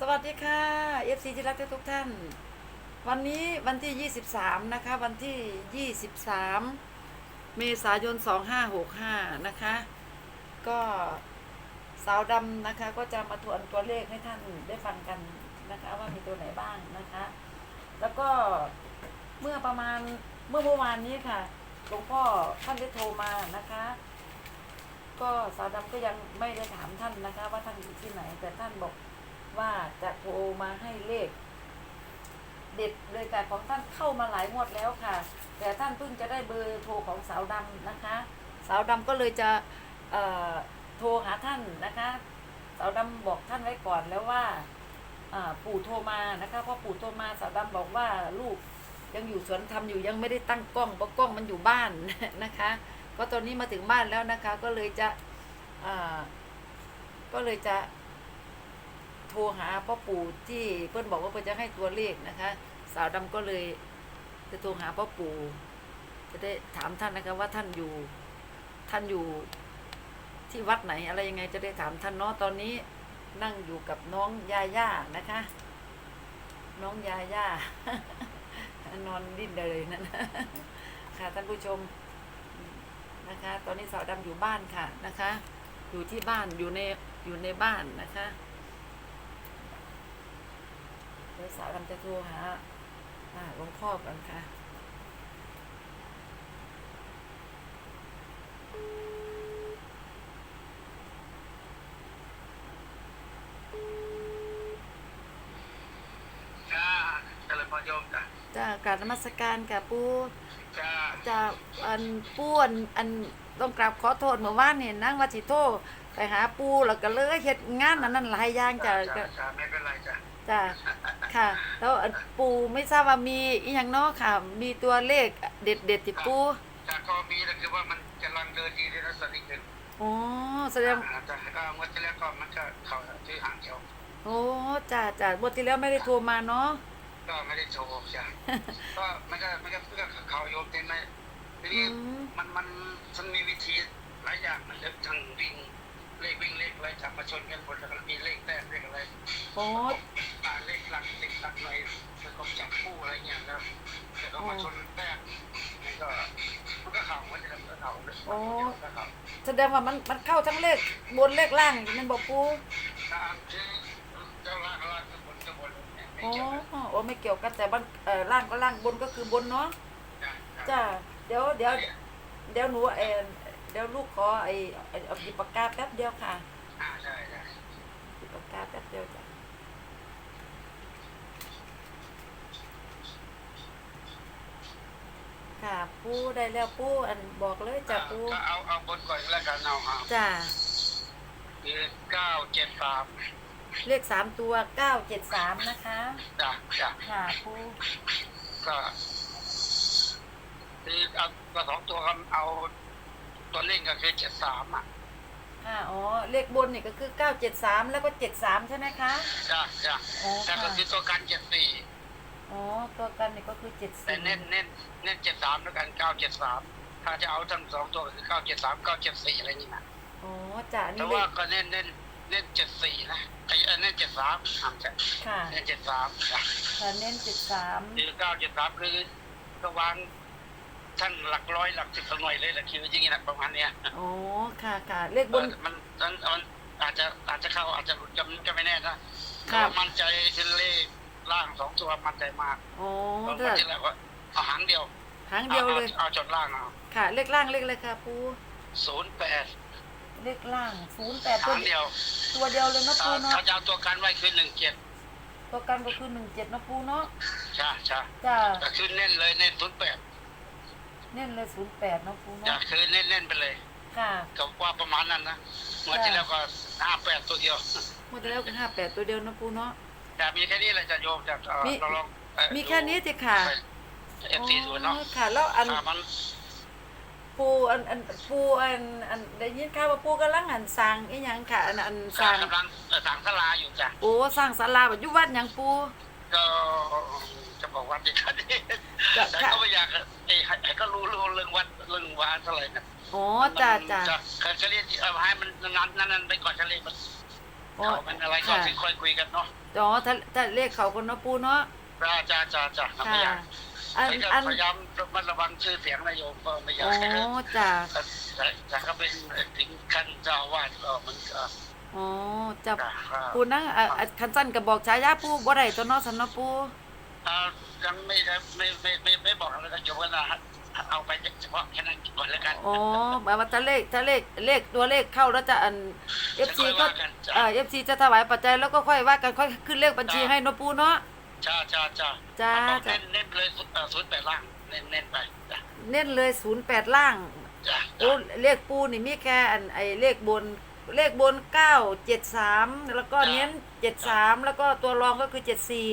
สวัสดีค่ะ FC ที่รักทุกท่าน วันนี้วันที่ 23 นะคะ วันที่ 23 เมษายน 2565 นะคะ ก็สาวดำนะคะ ก็จะมาทวนตัวเลขให้ท่านได้ฟังกันนะคะ ว่ามีตัวไหนบ้างนะคะ แล้วก็เมื่อประมาณเมื่อเมื่อวานนี้ค่ะหลวงพ่อท่านได้โทรมานะคะ ก็สาวดำก็ยังไม่ได้ถามท่านนะคะ ว่าท่านอยู่ที่ไหน แต่ท่านบอก ว่าจะโทรมาให้เลข เด็ดเลยค่ะของท่านเข้ามาหลายงวดแล้วค่ะ แต่ท่านเพิ่งจะได้เบอร์โทรของสาวดำนะคะ สาวดำก็เลยจะโทรหาท่านนะคะ สาวดำบอกท่านไว้ก่อนแล้วว่าปู่โทรมานะคะพราะปู่โทรมาสาวดำบอกว่าลูกยังอยู่สวนทำอยู่ยังไม่ได้ตั้งกล้องเพราะกล้องมันอยู่บ้านนะคะ ก็ตอนนี้มาถึงบ้านแล้วนะคะ ก็เลยจะก็เลยจะ ทรหาพ่อปู่ที่เพื่อนบอกว่าเพื่อนจะให้ตัวเลขนะคะ สาวดำก็เลยจะโทรหาพ่อปู่จะได้ถามท่านนะคะว่าท่านอยู่ท่านอยู่ที่วัดไหนอะไรยังไงจะได้ถามท่านเนาะตอนนี้นั่งอยู่กับน้องยาย่านะคะ น้องยาย่านอนดิ้นเลยนั่นค่ะท่านผู้ชมนะคะ ตอนนี้สาวดำอยู่บ้านค่ะนะคะ อยู่ที่บ้านอยู่ในอยู่ในบ้านนะคะ เดี๋ยวสาวดำจะโทรหาอ่าหลวงพ่อกันค่ะจ้าเจริญพรโยมจ้ะจะกราบนมัสการกับปูจ้าจะอันปูอันอันต้องกราบขอโทษเมื่อวานเนี่ยนั่งว่าสิโทรไปหาปูแล้วก็เลยเฮ็ดงานอันนั้นหลายอย่างจ้ะจ้าจ้าไม่เป็นไรจ้ะจ้ะ ค่ะ แล้วอันปูไม่ทราบว่ามีอีหยังเนาะค่ะ มีตัวเลขเด็ดเด็ดๆที่ปูจ้าก็มีแต่คือว่ามันกำลังเดินดีเลยนะสติขึ้นอ๋อแสดงอ่าจ้าก็เมื่อที่แล้วก็มันก็เข้าที่หางเดียวโอ้จ้ะจ้ะบทที่แล้วไม่ได้โทรมาเนาะก็ไม่ได้โชว์จ้ะก็มันก็มันก็เพื่อเขาโยมเต็มไหมทีอืนี้มมันมันมันมีวิธีหลายอย่างมันเรื่องทางวิ่ง เลขวิ่งเลขอะไรจับมาชนกันหมดแล้วก็มีเลขแต้มเลขอะไรโอ้อ่าเลขหลักเลขหลักอะไรแล้วก็จับคู่อะไรเงี้ยแล้วแล้วก็มาชนแต้มมันก็มันก็เข่ามันจะทำก็เข่าเลยก็เข่าแสดงว่ามันมันเข้าทั้งเลขบนเลขล่างนั่นบอกปูตามที่เจ้าล่างล่างข้างบนข้างบนเนี่ยไม่อ๋อเกี่ยวกันโอ้ไม่เกี่ยวกันแต่บ้านเอ่อล่างก็ล่างบนก็คือบนเนาะจ้ะจ้าเดี๋ยวเดี๋ยวเดี๋ยวหนูเออ เดี๋ยวลูกขอไอ้ไอ้เอาหยิบปากกาแป๊บเดียวค่ะอ่าใช่ใช่หยิบปากกาแป๊บเดียวจ้ะค่ะปูได้แล้วปูอันบอกเลยจ้ะปูก็เอาเอาบนก่อนแล้วกันเอาเอาจ้าคือเก้าเจ็ดสามเลขสามตัวเก้าเจ็ดสามนะคะจ้ะจ้ะค่ะปูก็คือเอาก็สองตัวก็เอา ตัวเล่นก็คือเจ็ดสามอะค่ะอ๋อเลขบนนี่ก็คือเก้าเจ็ดสามแล้วก็เจ็ดสามใช่ไหมคะ จ้ะจ้ะอ๋อแต่ก็ค่ะ คือตัวกันเจ็ดสี่อ๋อ ตัวกันนี่ก็คือเจ็ดแต่สี่เน้นเน้นเน้นเจ็ดสามแล้วกันเก้าเจ็ดสามถ้าจะเอาทั้งสองตัวก็คือเก้าเจ็ดสามเก้าเจ็ดสี่อะไรนี่นะอ๋อจ้ะแต่นี่เลว่าขก็เน้นเน้นเน้นเจ็ดสี่นะไอ้เอ้ยเน้นเจ็ดสามทำแต่ค่ะเน้นเจ็ดสามจ้ะ ค่ะเน้นเจ็ดสามคือเก้าเจ็ดสามคือก็วาง ท่านหลักร้อยหลักสิบหน่วยเลยแหละคืออย่างงี้นะประมาณเนี้ยอ๋อค่ะค่ะเลขบนมันมันมันอาจจะอาจจะเข้าอาจจะหลุดจำก็ไม่แน่นะครับแต่ว่ามั่นใจคือเลขล่างสองตัวมั่นใจมากอ๋อเพราะเลืว่าอกที่แล้วก็เอาหางเดียวหางเดียวเลยอาเอาจดล่างเอาค่ะ เลขล่างเลขอะไรคะปูศูนย์แปดเลขล่างศูนย์แปดตัหาวงเดียวตัวเดียวเลยเนาะปูเขาเนาะเขาจะเอาตัวกันไว้คือหนึ่งเจ็ดตัวกันก็คือหนึ่งเจ็ดเนาะปูเนาะใช่ใช่จ้า แต่คือเน้นเลยเน้นศูนย์แปด เน้นเลยศูนย์แปดเนาะปูจะเนาะคือเน้นเน้นไปเลยค่ะกับว่าประมาณนั้นนะเมื่อที่แล้วก็ห้าแปดตัวเดียวเมื่อที่แล้วก็ห้าแปดตัวเดียวเนาะปูเนาะ แต่มีแค่นี้แหละจะโยมจะเอ่อมีเราลองเอ่อมีแค่นี้สิค่ะเอฟซีศูนย์เนาะอ๋อค่ะแล้วอันอ่ามันปูอันอันปูอันอันได้ยินข่าวว่าปูกำลังหันสร้างอีหยังค่ะ อันอันสร้างกำลังเอ่อสั่งสลาอยู่จ้ะโอ้สร้างศาลาแบบอยู่วัดหยังปู ก็จะบอกวัดอีกครั้งจะแต่ค่ะก็ไม่อยากเอ้ยให้ให้ก็รู้เรื่องเรื่องวัดเรื่องวานเท่าไหร่นะอ๋อจ้าจ้าจะจะเรียกเอาให้มันนั้นนั้นนั้นไปก่อนจะเรียกมันอ๋อเขามันอะไรก็ค่ะถึงค่อยคุยกันเนาะอ๋อถ้าถ้าเลขเขาคนเนาะปูเนาะจ้าจ้าจ้าจ้าน้ำค่ะไม่อยากอันนี่ก็อันพยายามระมัดระวังชื่อเสียงนายโยมก็ไม่อยาอ๋กให้อจ้ะแต่แต่ก็เป็นถึงขั้นเจ้าอาวาสก็มันก็ อ๋อจ้ะจ้ะปูนั่งอะอะคันสั้นก็บอกฉายาปูบ่ได้ตัวเนาะสันเนาะปูอ่ายังไม่ได้ไม่ไม่ไม่ไม่บอกอะไรกันโยมก็นะเอาไปเฉพาะแค่นั้นก่อนแล้วกันอ๋อหมายว่าถ้าเลขถ้าเลขเลขตัวเลขเข้าแล้วจะอัน FC ค่อยก็ว่ากันจ้ะ เอ่อ FC จะถวายปัจจัยแล้วก็ค่อยว่ากันค่อยขึ้นเลขบัญชีให้เนาะปูเนาะ จ้าจ้าจ้าจ้าเอจ้า เน้นเน้นเลยศูนย์แปดล่างเน้นเน้นไปจ้ะเน้นเลย 08 ล่าง จ้ะโอ้เลขปูนี่มีแค่อันไอเลขบน เลขบนเก้าเจ็ดสามแล้วก็เน้นเจ็ดสามแล้วก็ตัวรองก็คือเจ็ดสี่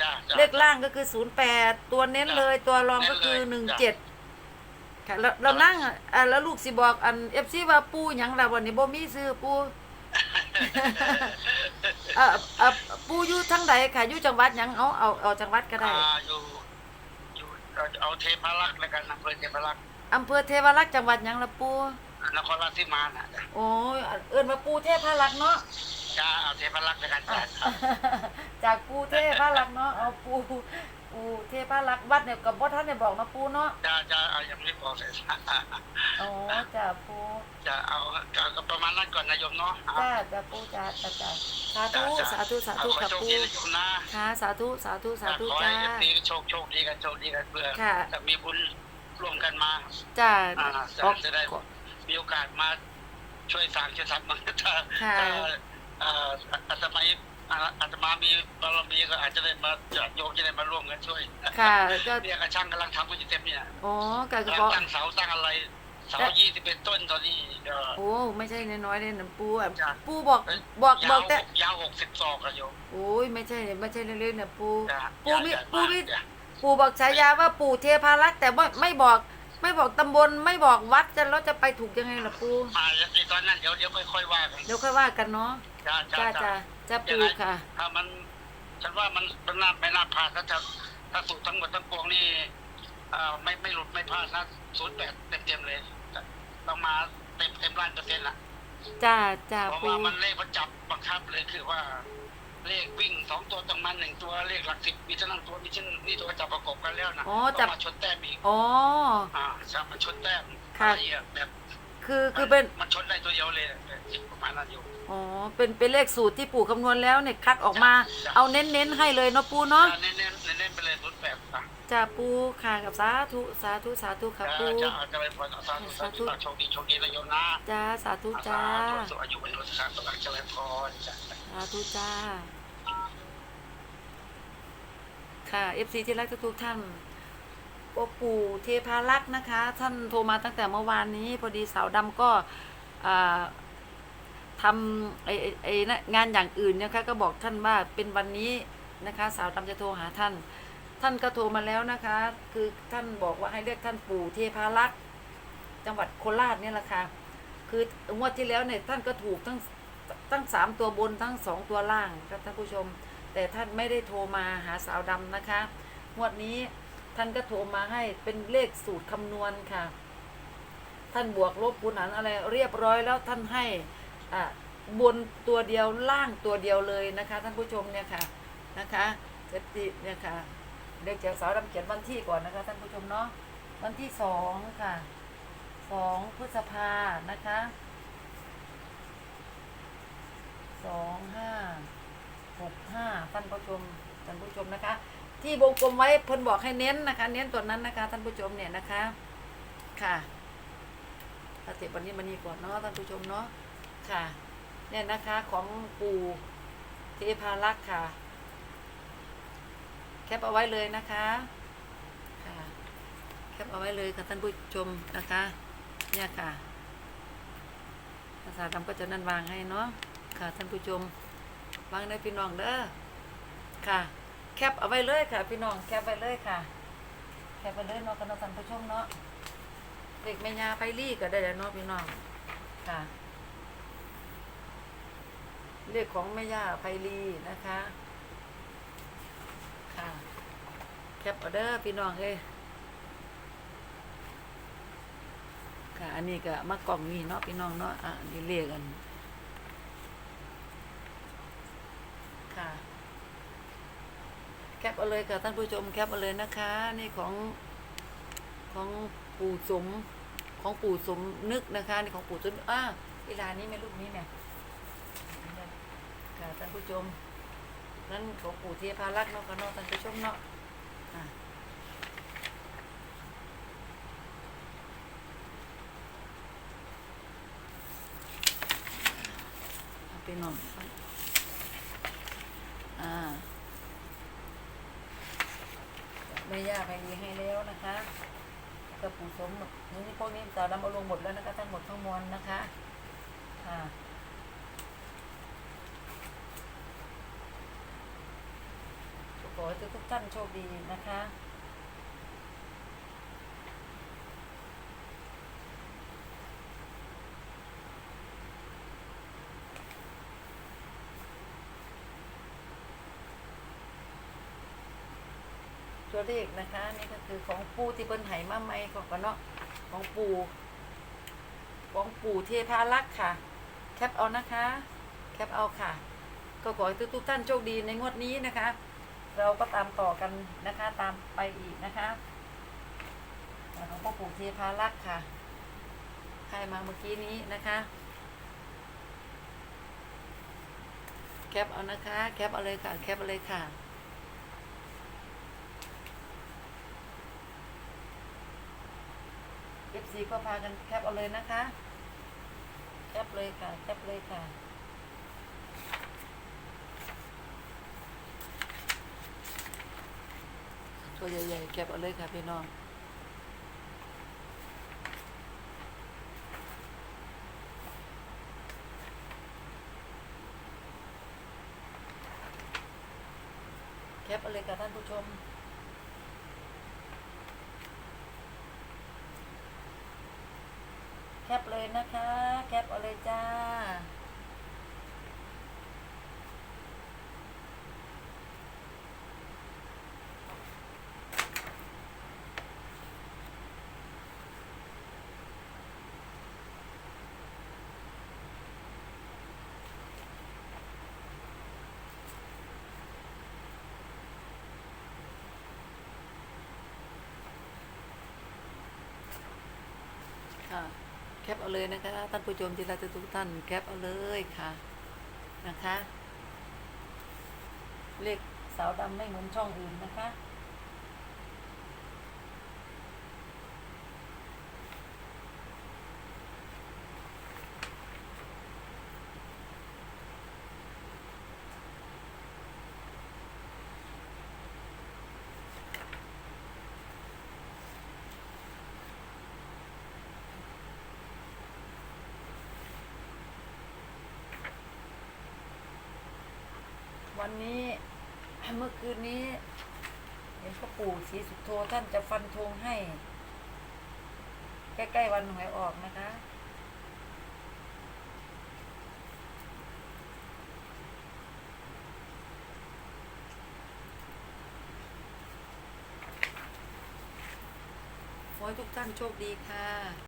จ้าจ้าเลขล่างก็คือศูนย์แปดตัวเน้นเลยตัวรองก็คือหเน้นึ่งนเลยเจ็ดค่ะแล้วเรานั่งอะอะแล้วลูกสิบอกอันเอฟซีว่าปูหยังล่ะวันนี้บ่มีซื้อปูเอ่อเอ่อปูอยู่ทั้งใดค่ะอยู่จังหวัดหยังเอาเอาเอาจังหวัดก็ได้ อ่าอยู่อยู่เอาเอาเทพารักษ์แล้วกันอำเภอเทพารักษ์อำเภอเทวรักษ์จังหวัดหยังล่ะปู นครราชสีมาน่ะจ้ะโอ้ยเอิ้นว่าปูเทพรักษ์เนาะจ้าเอาเทพารักษ์แล้วกันจ้ะจากปูเทพารักษ์เนาะเอาปูปูเทพารักษ์วัดเนี่ยกับบ่ท่านได้บอกเนาะปูเนาะจ้าจ้าเอายังไม่บอกเลยอ๋อจ้าปูจะเอาจะก็ประมาณนั้นก่อนนะโยมเนาะจ้าจ้าปูจ้าจ้าจ้าสาธุสาธุสาธุขอค่ะโชคปูดีนะโยมนะค่ะสาธุสาธุสาธุขอจ้าให้ดีโชคโชคดีกันโชคดีกันเพื่อค่ะจะมีบุญร่วมกันมาจ้าอ่าขอจะได้ มีโอกาสมาช่วยสร้างช่วยทำมันถ้าค่ะถ้าเอ่ออาตมาอ่าอาตมามีบารมีก็อาจจะได้มาจะโยมจะได้มาร่วมกันช่วยค่ะก็ เนี่ยกระช่างกำลังทำกันอยู่เต็มเนี่ยอ๋อก็กำลัก็งตั้งเสาตั้งอะไรเสายี่สิบเอ็ดต้นตอนนี้ก็โอ้ไม่ใช่น้อยๆเลยนะปูอะจ้ะ ปูบอกบอกบยาอวกแต่ยาวหกสิบศอกอะโยมโอ้ยไม่ใช่ไม่ใช่เล่นๆนะปู จ้ะปูมีใหญ่ปูมีมากจ้ะปู่บอกฉายาว่าปู่เทพารักษ์แต่ว่าไม่บอก ไม่บอกตำบลไม่บอกวัดจะแล้วจะไปถูกยังไงล่ะปู่อ่าในตอนนั้นเดี๋ยวเดี๋ยวค่อยๆว่ากันเดี๋ยวค่อยว่ากันเนาะจ้าจ้าจ้าจ้าจ้าจ้าปู่ค่ะ ถ้ามัน ฉันว่ามันมันน่าไม่น่าพลาดถ้าจะถ้าสูตรทั้งหมดทั้งปวงนี่เอ่อไม่ไม่หลุดไม่พลาดนะศูนย์แปดเต็มเต็มๆเลยต้องมาเต็มเต็มล้านเปอร์เซ็นต์ละจ้าจ้าเพราะปู่ว่ามันเลขประจับบังคับเลยคือว่า เลขวิ่งสองตัวต้องมาหนึ่งตัวเลขหลักสิบมีเท่านั้นตัวมีเช่นนี่ตัวจับประกบกันแล้วนะอ๋อต้จัอบงมาชนแต้มอีกอ๋อ อ่าใช่มาชนแต้มค่ะ อะไรอะแบบคือคือเป็น มันชนได้ตัวเดียวเลยประมาณนั้นอยู่อ๋อ เป็นเป็นเลขสูตรที่ปู่คำนวณแล้วเนี่ยคัดออกมาจ้ะเอาเน้นเน้นๆให้เลยเนาะปู่เนาะเน้นเน้น จ้าปู่ค่ะกับสาธุสาธุสาธุค่ะจะปู่จะเอาจะไปพรเอาสาธุสาธุโชคดีโชคดีนะโยมนะจ้าสาธุจ้าสุขอายุวันโนสารต้องเจริญพรจ้ะสาธุจ้า ค่ะ FC ที่รักทุกๆท่านปปู่เทพารักษ์นะคะ ท่านโทรมาตั้งแต่เมื่อวานนี้ พอดีสาวดำก็อ่าทำไอ้ไอ้ไอ้นะงานอย่างอื่นนะคะก็บอกท่านว่าเป็นวันนี้นะคะ สาวดำจะโทรหาท่าน ท่านก็โทรมาแล้วนะคะ คือท่านบอกว่าให้เรียกท่านปู่เทพารักษ์จังหวัดโคราชเนี่ยแหละค่ะ คืองวดที่แล้วเนี่ยท่านก็ถูกทั้งทั้งสามตัวบนทั้งสองตัวล่างครับท่านผู้ชม แต่ท่านไม่ได้โทรมาหาสาวดำนะคะงวดนี้ท่านก็โทรมาให้เป็นเลขสูตรคำนวณค่ะ ท่านบวกลบคูณหารอะไรเรียบร้อยแล้วท่านให้อะบนตัวเดียวล่างตัวเดียวเลยนะคะ ท่านผู้ชมเนี่ยค่ะนะคะเจติเนี่ยค่ะ เด็กจากสาวดำเขียนวันที่ก่อนนะคะท่านผู้ชมเนาะวันที่สองค่ะสองพฤษภานะคะสองห้าหกห้าท่านผู้ชมท่านผู้ชมนะคะ ที่วงกลมไว้เพิ่นบอกให้เน้นนะคะ เน้นตัวนั้นนะคะท่านผู้ชมเนี่ยนะคะ ค่ะเอาเตะวันนี้มานี่ก่อนเนาะท่านผู้ชมเนาะค่ะ เนี่ยนะคะของปู่เทพารักษ์ค่ะ ปเอาไว้เลยนะคะค่ะแคปเอาไว้เลยค่ะท่านผู้ชมนะคะ เนี่ยค่ะภาษาดำก็จะนั่นวางให้เนาะค่ะท่านผู้ชมวางได้พี่น้องเด้อค่ะ แคปเอาไว้เลยค่ะ พี่น้องแคปไว้เลยค่ะ แคปไปเลยเนาะกันเนาะท่านผู้ชมเนาะเด็กแม่ยาไปรีก็ได้แล้วเนาะพี่น้องค่ะเลขของแม่ย่าไพรีนะคะ่ะ แคปออเดอร์พี่น้องเอ้ยค่ะ อันนี้ก็มากล่องนี้เนาะพี่น้องเนาะ อะนี่เรียกกัน ค่ะ แคปเอาเลยค่ะท่านผู้ชมแคปเอาเลยนะคะ นี่ของของปู่สมของปู่สมนึกนะคะนี่ของปู่จนอะเวลานี้ไม่รูปนี้เนี่ยค่ะท่านผู้ชม นั่นของปู่เทพารักษ์เนาะค่ะเนาะท่านผู้ชมเนาะอะเอาไปน่อยอ่าไม่ยากไปดีให้แล้วนะคะกระปูสมนี่พวกนี้จะนำเอาลงหมดแล้วนะคะ ทั้งหมดทั้งมวลนะคะ ค่ะ อให้ทุกท่านโชคดีนะคะตัวเลขนะคะนี่ก็คือของปูที่เปิ้นไหมาใหมของกันเนาะของปูของปู่เทพารักษ์ค่ะ แคปเอานะคะ แคปเอาค่ะ ก็ขอให้ทุกๆท่านโชคดีในงวดนี้นะคะ เราก็ตามต่อกันนะคะ ตามไปอีกนะคะของพ่อปู่เทพารักษ์ค่ะ ใครมาเมื่อกี้นี้นะคะ แคปเอานะคะ แคปเอาเลยค่ะ แคปเอาเลยค่ะเอฟซีก็พากันแคปเอาเลยนะคะ แคปเลยค่ะ แคปเลยค่ะ ตัวใหญ่ๆแคปเอาเลยค่ะพี่น้องแคปเอาเลยค่ะท่านผู้ชมแคปเลยนะคะ แคปเอาเลยจ้า ค่ะแค ปเอาเลยนะคะท่านผู้ชมที่รักทุกท่านแคปเอาเลยค่ะนะคะ เลขสาวดำไม่เหมือนช่องอื่นนะคะ วันนี้เมื่อคืนนี้เห็นพ่อปู่ศรีสุโธท่านจะฟันธงให้ ใกล้ๆวันหวยออกนะคะขอให้ทุกท่านโชคดีค่ะ